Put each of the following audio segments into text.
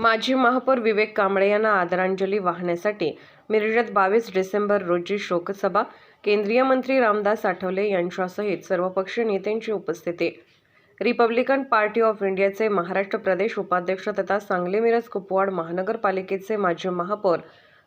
माजी महापौर विवेक कांबळे यांना आदरांजली वाहण्यासाठी मिरजेत बावीस डिसेंबर रोजी शोकसभा. केंद्रीय मंत्री रामदास आठवले यांच्यासहित सर्वपक्षीय नेत्यांची उपस्थिती. रिपब्लिकन पार्टी ऑफ इंडियाचे महाराष्ट्र प्रदेश उपाध्यक्ष तथा सांगली मिरज कुपवाड महानगरपालिकेचे माजी महापौर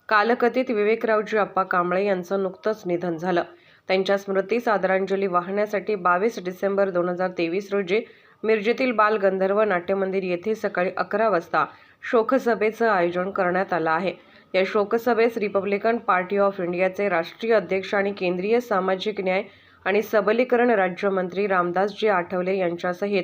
कालकथित विवेकरावजी अप्पा कांबळे यांचं नुकतंच निधन झालं. त्यांच्या स्मृतीस आदरांजली वाहण्यासाठी बावीस डिसेंबर दोन हजार तेवीस रोजी मिरजेतील बाल गंधर्व नाट्यमंदिर येथे सकाळी अकरा वाजता शोकसभेचं आयोजन करण्यात आलं आहे. या शोकसभेस रिपब्लिकन पार्टी ऑफ इंडियाचे राष्ट्रीय अध्यक्ष आणि केंद्रीय सामाजिक न्याय आणि सबलीकरण राज्यमंत्री रामदासजी आठवले यांच्यासहित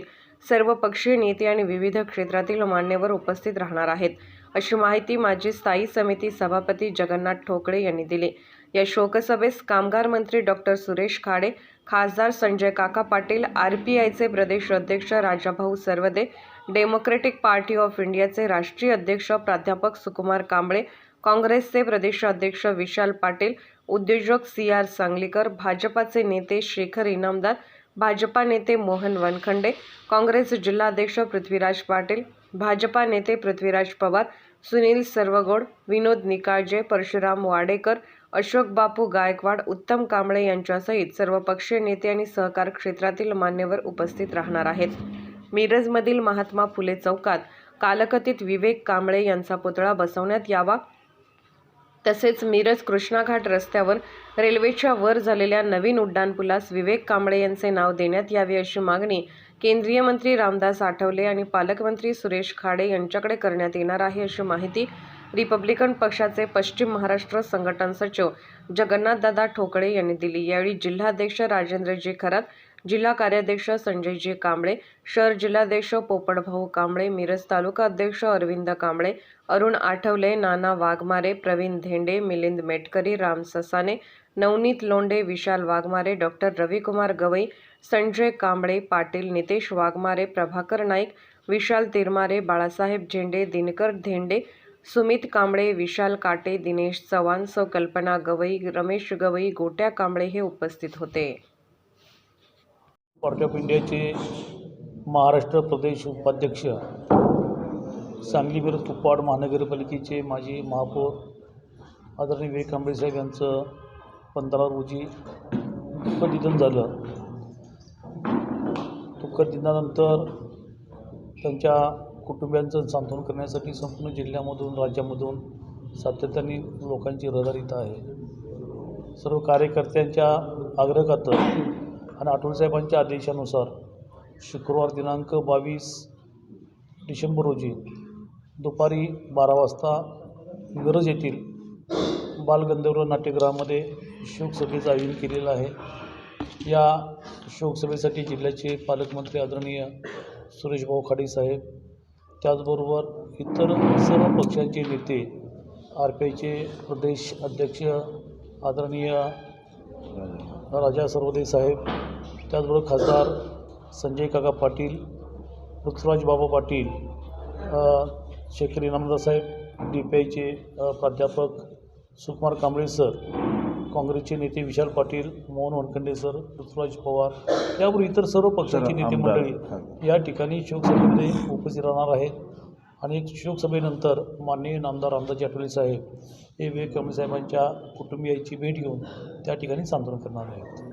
सर्व पक्षीय नेते आणि विविध क्षेत्रातील मान्यवर उपस्थित राहणार आहेत. अशी माहिती माजी स्थायी समिती सभापती जगन्नाथ ठोकळे यांनी दिली. या शोकसभेस कामगार मंत्री डॉक्टर सुरेश खाडे खासदार संजय काका पाटील आर पी आयचे प्रदेश अध्यक्ष Rajabhau Sarvade democratic party of इंडियाचे राष्ट्रीय अध्यक्ष प्राध्यापक सुकुमार कांबळे काँग्रेसचे प्रदेश अध्यक्ष विशाल पाटील उद्योजक सी आर सांगलीकर भाजपाचे नेते शेखर इनामदार भाजपा नेते मोहन वनखंडे काँग्रेस जिल्हाध्यक्ष पृथ्वीराज पाटील भाजपा नेते पृथ्वीराज पवार सुनील सर्वगोड विनोद निकाळजे परशुराम वाडेकर अशोक बापू गायकवाड उत्तम कांबळे यांच्यासहित सर्व पक्षीय नेते आणि सहकार क्षेत्रातील मान्यवर उपस्थित राहणार आहेत. मिरजमधील महात्मा फुले चौकात कालकथित विवेक कांबळे यांचा पुतळा बसवण्यात यावा. तसेच मिरज कृष्णाघाट रस्त्यावर रेल्वेच्या वर झालेल्या नवीन उड्डाणपुलास विवेक कांबळे यांचे नाव देण्यात यावे अशी मागणी केंद्रीय मंत्री रामदास आठवले आणि पालकमंत्री सुरेश खाडे यांच्याकडे करण्यात येणार आहे अशी माहिती रिपब्लिकन पक्षाचे पश्चिम महाराष्ट्र संघटन सचिव जगन्नाथदादा ठोकळे यांनी दिली. यावेळी जिल्हाध्यक्ष राजेंद्रजी खरात जिल्हा कार्याध्यक्ष संजयजी कांबळे शहर जिल्हाध्यक्ष पोपटभाऊ कांबळे मिरज तालुका अध्यक्ष अरविंद कांबळे अरुण आठवले नाना वाघमारे प्रवीण धेंडे मिलिंद मेटकरी राम ससाने नवनीत लोंडे विशाल वाघमारे डॉक्टर रविकुमार गवई संजय कांबळे पाटील नितेश वाघमारे प्रभाकर नाईक विशाल तिरमारे बाळासाहेब झेंडे दिनकर धेंडे सुमित कांबळे विशाल काटे दिनेश चव्हाण सौ कल्पना गवई रमेश गवई गोट्या कांबळे हे उपस्थित होते. पार्टी ऑफ इंडियाचे महाराष्ट्र प्रदेश उपाध्यक्ष सांगली विरुद्ध कुपवाड महानगरपालिकेचे माजी महापौर आदरणीय विवेक कांबळे साहेब यांचं पंधरा रोजी दुःखद निधन झालं. दुःखद निधनानंतर त्यांच्या कुटुंबियांचं सांत्वन करण्यासाठी संपूर्ण जिल्ह्यामधून राज्यामधून सातत्याने लोकांची रहदारीत आहे. सर्व कार्यकर्त्यांच्या आग्रहाखातर आणि आठवलेसाहेबांच्या आदेशानुसार शुक्रवार दिनांक बावीस डिसेंबर रोजी दुपारी बारा वाजता मिरज येथील बालगंधर्व नाट्यगृहामध्ये शोकसभेचं आयोजन केलेलं आहे. या शोकसभेसाठी जिल्ह्याचे पालकमंत्री आदरणीय सुरेशभाऊ खाडे साहेब त्याचबरोबर इतर सर्व पक्षांचे नेते आर पी आयचे प्रदेश अध्यक्ष आदरणीय राजा सर्वदे साहेब त्याचबरोबर खासदार संजय काका पाटील पृथ्वीराज बाबा पाटील शेखरी शेखर इनामदार साहेब डी पी आयचे प्राध्यापक सुकुमार कांबळे सर काँग्रेसचे नेते विशाल पाटील मोहन वनखंडे सर पृथ्वीराज पवार याबरोबर इतर सर्व पक्षांची नेते मंडळी या ठिकाणी शोकसभेमध्ये उपस्थित राहणार आहेत. आणि एक शोकसभेनंतर माननीय नामदार रामदासजी आठवले साहेब हे विवेक कांबळे साहेबांच्या कुटुंबियांची भेट घेऊन त्या ठिकाणी सांत्वन करणार आहेत.